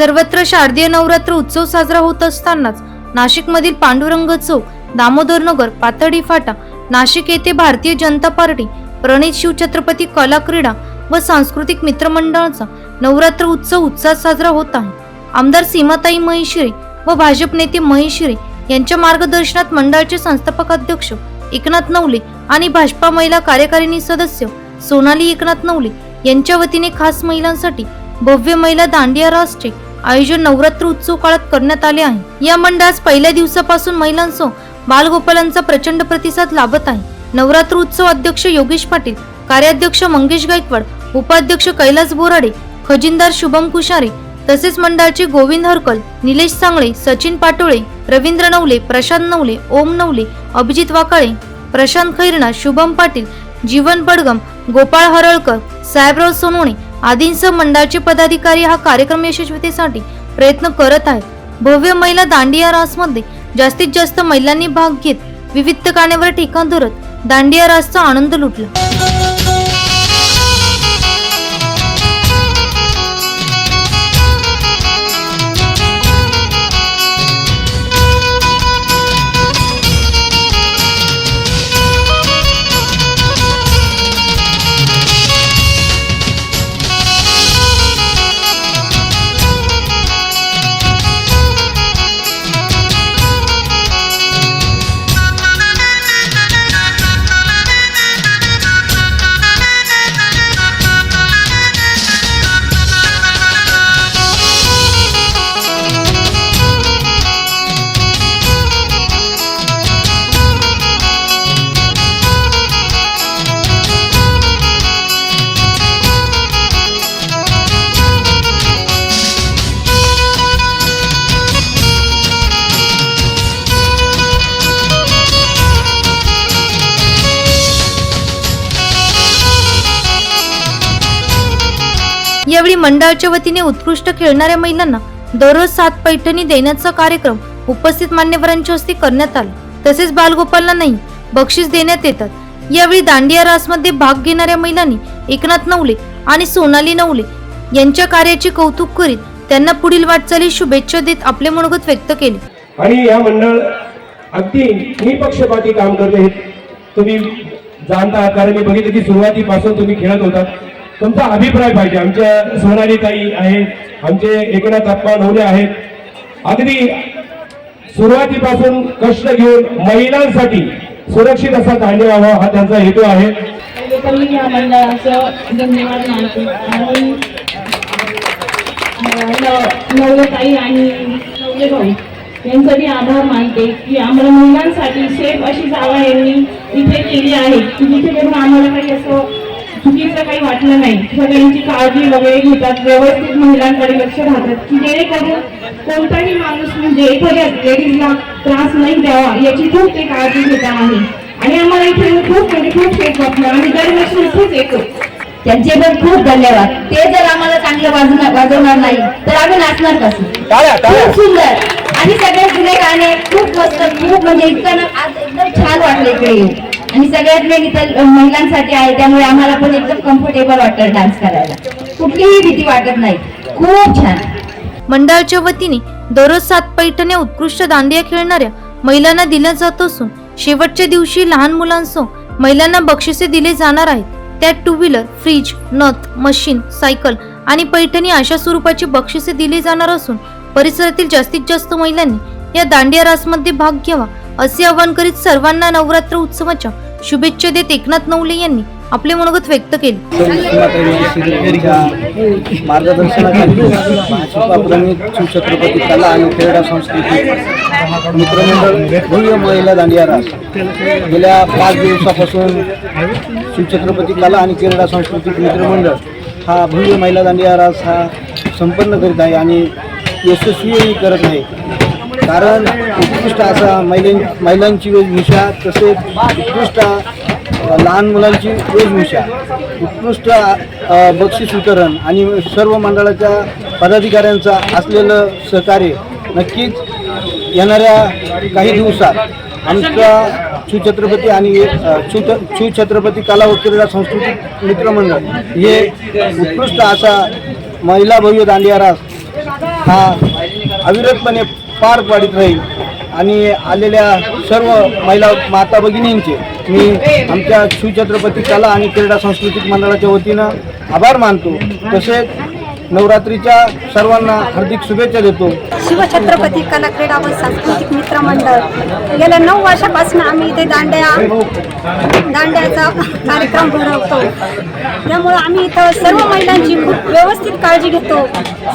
सर्वत्र शारदीय नवरात्र उत्सव साजरा होत असतानाच नाशिकमधील पांडुरंग चौक दामोदर नगर पातळी फाटा नाशिक येथे भारतीय जनता पार्टी प्रणित शिवछत्रपती कला क्रीडा व सांस्कृतिक मित्रमंडळाचा नवरात्र उत्सव उत्साहात साजरा होत आहे. आमदार सीमाताई महिशिरे व भाजप नेते महेशिरे यांच्या मार्गदर्शनात मंडळाचे संस्थापक अध्यक्ष एकनाथ नवले आणि भाजपा महिला कार्यकारिणी सदस्य सोनाली एकनाथ नवले यांच्या वतीने खास महिलांसाठी भव्य महिला दांडिया रासचे आयोजन नवरात्र उत्सव काळात करण्यात आले आहे या मंडळास पहिल्या दिवसापासून महिलांसह बालगोपालांचा प्रचंड प्रतिसाद लाभत आहे. नवरात्र उत्सव अध्यक्ष योगेश पाटील कार्याध्यक्ष मंगेश गायकवाड उपाध्यक्ष कैलास बोराडे खजिनदार शुभम कुशारे तसेच मंडळाचे गोविंद हरकल निलेश सांगळे सचिन पाटोळे रवींद्र नवले प्रशांत नवले ओम नवले अभिजित वाकाळे प्रशांत खैरना शुभम पाटील जीवन बडगम गोपाळ हरळकर साहेबराव सोनवणे आदींसह मंडळाचे पदाधिकारी हा कार्यक्रम यशस्वीतेसाठी प्रयत्न करत आहेत. भव्य महिला दांडिया रासमध्ये जास्तीत जास्त महिलांनी भाग घेत विविध काण्यावर ठिकाण धरत दांडिया रासचा आनंद लुटला. यावेळी मंडळाच्या वतीने उत्कृष्ट खेळणाऱ्या महिलांना दररोज सात पैठणी देण्याचा कार्यक्रम उपस्थित मान्यवरांच्या हस्ते करण्यात आला. तसेच बालगोपालांनाही बक्षीस देण्यात येतात. यावेळी दांडिया रासमध्ये भाग घेणाऱ्या महिलांनी एकनाथ नवले आणि सोनाली नवले यांच्या कार्याचे कौतुक करीत त्यांना पुढील वाटचाली शुभेच्छा देत आपले मनोगत व्यक्त केले. आणि या मंडळ अगदी निपक्षपाती काम करते तुम्ही जाणता कारण मी बघितलं की सुरुवातीपासून तुम्ही खेळत होता तुमचा अभिप्राय पाहिजे. आमच्या सोनाली ताई आहेत आमचे एकनाथ आप्पा नवले आहेत. अगदी सुरुवातीपासून कष्ट घेऊन महिलांसाठी सुरक्षित असा धान्य व्हावा हा त्यांचा हेतू आहे. तर मी या मंडळाचं धन्यवाद मानते आणि अं, आणि नवले भाऊ यांचा मी आभार मानते की आम्हाला महिलांसाठी सेफ अशी जागा यांनी इथे केली आहे की जिथे करून आम्हाला काही असं चुकीचं काही वाटलं नाही. सगळ्यांची काळजी वगैरे घेतात. व्यवस्थित महिलांकडे लक्ष राहतात की जेणेकरून कोणताही माणूस म्हणजे एखाद्या लेडीजला त्रास नाही द्यावा याची खूप ते काळजी घेत आहे. आणि आम्हाला इथे खूप म्हणजे खूप सेफ वाटलं. आम्ही दरवर्षी इथेच येतो. त्यांचे पण खूप धन्यवाद. ते जर आम्हाला चांगलं वाजवणार वाजवणार नाही तर आम्ही नाचणार कसं? खूप सुंदर. आणि सगळे जुने गाणे खूप मस्त खूप म्हणजे इतकं आज एकदम छान वाटलं इकडे येऊन. आणि सगळ्यात मेन इथं महिलांसाठी आहे त्यामुळे आम्हाला पण एकदम कम्फर्टेबल वाटतं डान्स करायला. कुठलीही भीती वाटत नाही. खूप छान. मंडळाच्या वतीने दररोज सात पैठणे उत्कृष्ट दांडिया खेळणाऱ्या महिलांना दिल्या जात असून शेवटच्या दिवशी लहान मुलांसह महिलांना बक्षिसे दिले जाणार आहेत. त्यात टू व्हीलर फ्रीज नथ मशीन सायकल आणि पैठणी अशा स्वरूपाची बक्षिसे दिली जाणार असून परिसरातील जास्तीत जास्त महिलांनी या दांडिया रासमध्ये भाग घ्यावा असे आवाहन करीत सर्वांना नवरात्र उत्सवाच्या शुभेच्छा देत एकनाथ नवले यांनी आपले मनोगत व्यक्त केले. यांच्या मार्गदर्शनाखाली कला आणि क्रीडा संस्कृती मित्रमंडळ भव्य महिला दांडिया रास गेल्या पाच दिवसापासून शिवछत्रपती कला आणि क्रीडा सांस्कृतिक मित्रमंडळ हा भव्य महिला दांडिया रास हा संपन्न करीत आहे आणि यशस्वीही करत आहे. कारण उत्कृष्ट असा महिलां महिलांची वेशभूषा तसेच उत्कृष्ट लहान मुलांची वेशभूषा उत्कृष्ट बक्षीस वितरण आणि सर्व मंडळाच्या पदाधिकाऱ्यांचा असलेलं सहकार्य नक्कीच येणाऱ्या काही दिवसात आमच्या शिवछत्रपती आणि अ, शिव शिवछत्रपती कला व क्रीडा सांस्कृतिक मित्रमंडळ हे उत्कृष्ट असा महिला भव्य दांडिया रास हा अविरतपणे पार पाडित राहील. आणि आलेल्या सर्व महिला माता भगिनींचे मी आमच्या शिवछत्रपती कला आणि क्रीडा सांस्कृतिक मंडळाच्या वतीनं आभार मानतो. तसेच नवरात्रीच्या सर्वांना हार्दिक शुभेच्छा देतो. शिवछत्रपती कला क्रीडा व सांस्कृतिक मित्र मंडळ. गेल्या नऊ वर्षापासून आम्ही इथे दांड्या दांड्याचा कार्यक्रम भरवतो. त्यामुळं आम्ही इथं सर्व महिलांची खूप व्यवस्थित काळजी घेतो.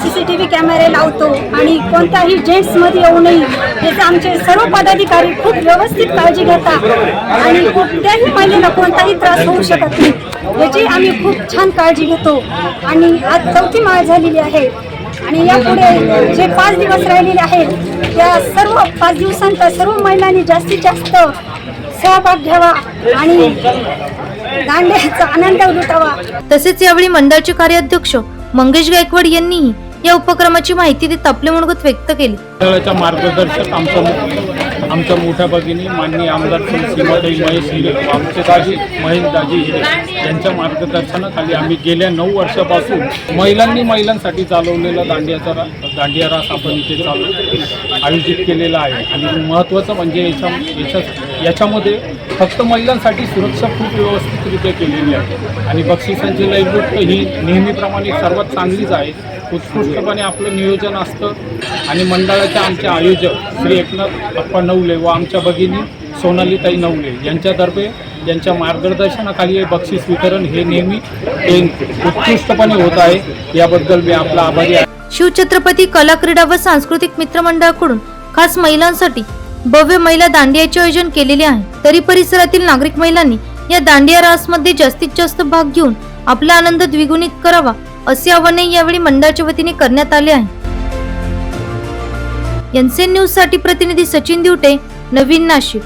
सी सी टी व्ही कॅमेरे लावतो आणि कोणत्याही जेंट्समध्ये येऊ नये. याचे आमचे सर्व पदाधिकारी खूप व्यवस्थित काळजी घेतात आणि कोणत्याही महिलेला कोणताही त्रास होऊ शकत नाही. याची आम्ही खूप छान काळजी घेतो. आणि आज चौथी माळ झालेली आहे. आणि यापुढे जे पाच दिवस राहिलेले आहेत त्या सर्व पाच दिवसांत सर्व महिलांनी जास्तीत जास्त सहभाग घ्यावा आणि दांड्याचा आनंद लुटावा. तसेच यावेळी मंडळाचे कार्याध्यक्ष मंगेश गायकवाड यांनीही या उपक्रमाची माहिती देत आपले मनोगत व्यक्त केले. मंडळाच्या मार्गदर्शक आमच्या मो- आमच्या मोठ्या भगिनी माननीय आमदार श्री सीमाताई महेश हिरे आमचे दाजी महेश दाजी हिरे यांच्या मार्गदर्शनाखाली आम्ही गेल्या नऊ वर्षापासून महिलांनी महिलांसाठी चालवलेला दांडियाचा रा दांडिया रास आपण इथे चालू आयोजित केलेला आहे. आणि महत्त्वाचं म्हणजे याच्या याच्या याच्यामध्ये फक्त महिलांसाठी सुरक्षा खूप व्यवस्थितरित्या केलेली आहे. आणि बक्षिसांची लयलूट ही नेहमीप्रमाणे सर्वात चांगलीच आहे. उत्कृष्टपणे आपलं नियोजन असतं. आणि मंडळाचे आमचे आयोजक श्री एकनाथ अप्पा नवले व आमच्या भगिनी सोनालीताई नवले यांच्यातर्फे यांच्या मार्गदर्शनाखाली हे बक्षीस वितरण हे नेहमी उत्कृष्टपणे होत आहे. याबद्दल मी आपला आभारी आहे. शिवछत्रपती कला क्रीडा व सांस्कृतिक मित्रमंडळाकडून खास महिलांसाठी भव्य महिला दांडियाचे आयोजन केलेले आहे. तरी परिसरातील नागरिक महिलांनी या दांडिया रासमध्ये जास्तीत जास्त भाग घेऊन आपला आनंद द्विगुणित करावा असे आवाहनही यावेळी मंडळाच्या वतीने करण्यात आले आहे. एनसीएन न्यूजसाठी प्रतिनिधी सचिन दिवटे नवीन नाशिक.